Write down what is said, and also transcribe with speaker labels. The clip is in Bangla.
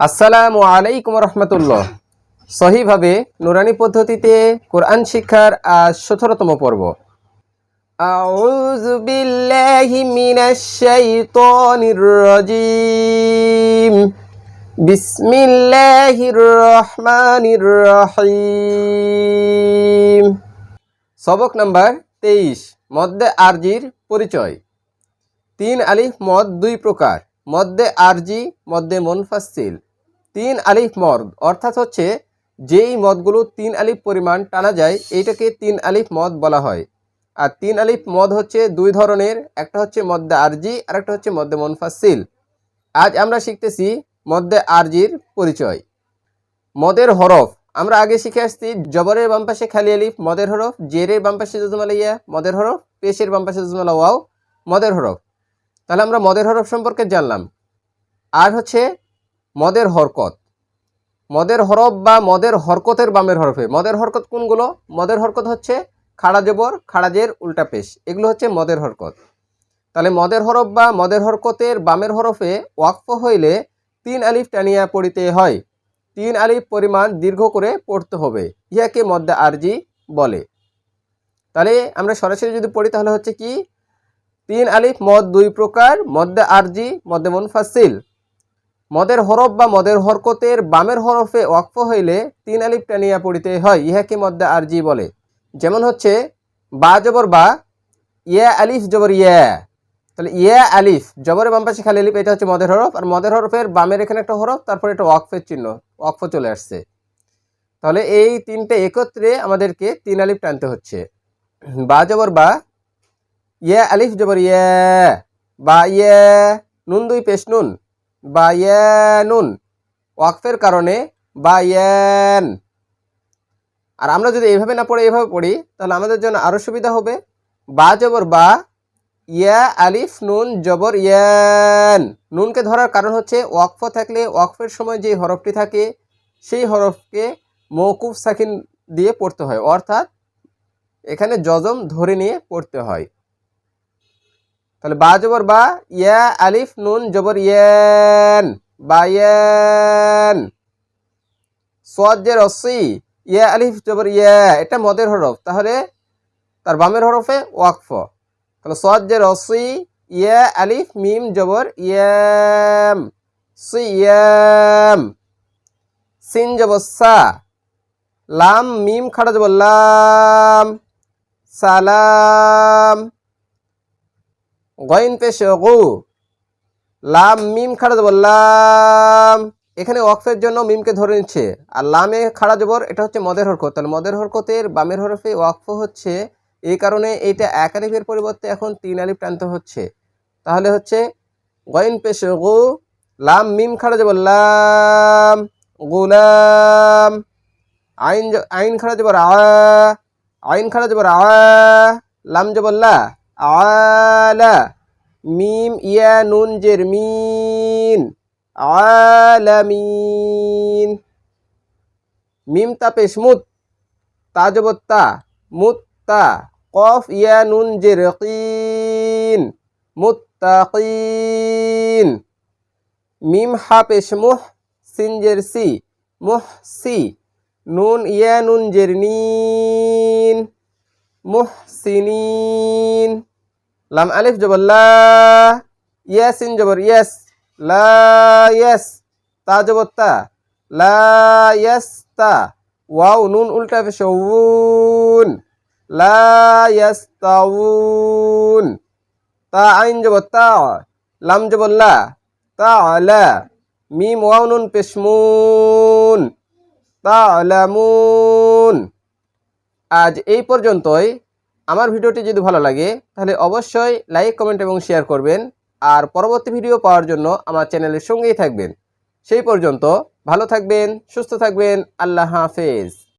Speaker 1: আসসালামু আলাইকুম রহমতুল্লাহ সহিভাবে নুরানি পদ্ধতিতে কোরআন শিক্ষার আজ সতেরোতম পর্ব। আউযু বিল্লাহি মিনাশ শাইতানির রাজিম। বিসমিল্লাহির রহমানির রহিম। সবক নাম্বার তেইশ, মদ্দে আরজির পরিচয়। তিন আলিফ, মদ দুই প্রকার। মদ্দে আরজি, মদ্দে মনফাসিল তিন আলিফ মদ, অর্থাৎ হচ্ছে যেই মদগুলো তিন আলিফ পরিমাণ টানা যায়, এইটাকে তিন আলিফ মদ বলা হয়। আর তিন আলিফ মদ হচ্ছে দুই ধরনের, একটা হচ্ছে মদ্দে আরজি, আর একটা হচ্ছে মদ্দে মনফাসিল আজ আমরা শিখতেছি মদ্দে আরজির পরিচয়। মদের হরফ, আমরা আগে শিখে আসছি জবরের বামপাশে খালি আলিফ, মদের হরফ, জেরের বাম পাশে জুজমালা ইয়া মদের হরফ, পেশের বাম পাশে জুজমালা ওয়াও, মদের হরফ। তাহলে আমরা মদের হরফ সম্পর্কে জানলাম। আর হচ্ছে মদের হরকত। মদের হরফ বা মদের হরকতের বামের হরফে। মদের হরকত কোনগুলো? মদের হরকত হচ্ছে খাড়া জবর, খাড়াজের উল্টা পেশ। এগুলো হচ্ছে মদের হরকত। তাহলে মদের হরফ বা মদের হরকতের বামের হরফে ওয়াকফ হইলে তিন আলিফ টানিয়া পড়িতে হয়। তিন আলিফ পরিমাণ দীর্ঘ করে পড়তে হবে। ইহাকে মদ্দে আরজি বলে। তাহলে আমরা সরাসরি যদি পড়ি তাহলে হচ্ছে কি? তিন আলিফ, মদ দুই প্রকার মদ্দে আরজি মদ্দে মুনফাসিল মদের হরফ বা মদের হরকতের বামের হরফে ওয়াকফ হইলে তিন আলিফ টানিয়া পড়িতে হয় ইহাকে মদ্দে আরজি বলে। যেমন হচ্ছে, বা জবর বা, ইয়া আলিফ জবর ইয়া। তাহলে ইয়া আলিফ, জবরের বাম পাশে খালি আলিফ, এটা হচ্ছে মদের হরফ, আর মদের হরফের বামের এখানে একটা হরফ, তারপরে একটা ওয়াকফের চিহ্ন, ওয়াকফ চলে আসছে। তাহলে এই তিনটে একত্রে আমাদেরকে তিন আলিফ টানতে হচ্ছে। বা জবর বা ইয়া আলিফ জবর ইয়া, বা ইয়া নুন দুই পেশ নুন, বা ইয়া নুন। ওয়াকফের কারণে বা ইয়ান আর আমরা যদি এইভাবে না পড়ে এইভাবে পড়ি, তাহলে আমাদের জন্য আরও সুবিধা হবে। বা জবর বা, ইয়া আলিফ নুন জবর ইয়ান নুনকে ধরার কারণ হচ্ছে ওয়াকফ থাকলে ওয়াকফের সময় যে হরফটি থাকে, সেই হরফকে মৌকুফ সাকিন দিয়ে পড়তে হয়। অর্থাৎ এখানে জজম ধরে নিয়ে পড়তে হয়। তাহলে বা জবর বা, ইয়া, আলিফ, নুন, জবর, ইয়ান, বা, ইয়ান। যে রসি, ইয়া, আলিফ, জবর, ইয়া, এটা মদের হরফ। তাহলে তার বামের হরফে ওয়াকফ। তাহলে সোয়াদ যে রসি, ইয়া, আলিফ, মিম, জবর, ইয়েম। ইয়াম। সিয়াম সিন, জবর, সা। লাম, মিম খাড়া জবর, লাম। সালাম। গইন পেশ গু লাম, মিম খাড়া জবর, লাম। এখানে ওয়াকফের জন্য মিমকে ধরে নিচ্ছে। আর লামে খাড়া জবর, এটা হচ্ছে মদের হরকত। তাহলে মদের হরকতের বামের হরফে ওয়াকফ হচ্ছে, এই কারণে এইটা এক আলিফের পরিবর্তে এখন তিন আলিফ টানতে হচ্ছে। তাহলে হচ্ছে গইন পেশ গু লাম, মিম খাড়া জবর, লাম, গুলাম। আইন আইন খাড়া জবর, আ, আইন খাড়া জবর, আ, লাম জবর, লা। আলা মিম ইয়া নুন জের মিন। আলামিন মিম তা পেশ মুত তা জবর তা মুত তা কফ ইয়া নুন জের কিন, মুত্তাকিন। মিম হা পেশ মুহ সিন জের সি, মুহ সি, নুন ইয়া নুন জের নিন। মুহসিনিন লাম আলিফ জবর লা ইয়াসিন জবর ইয়াস লা তা জবর তা লা তা ওয়াও নুন উল্টা পেশ উন লা তাউন তা আইন জবর তা লাম জবর লা তা আলা মিম ওয়াও নুন পেশ মুন তা আলামুন আজ এই পর্যন্তই। আমার ভিডিওটি যদি ভালো লাগে, তাহলে অবশ্যই লাইক কমেন্ট এবং শেয়ার করবেন। আর পরবর্তী ভিডিও পাওয়ার জন্য আমার চ্যানেলের সঙ্গেই থাকবেন। সেই পর্যন্ত ভালো থাকবেন, সুস্থ থাকবেন, আল্লাহ হাফেজ।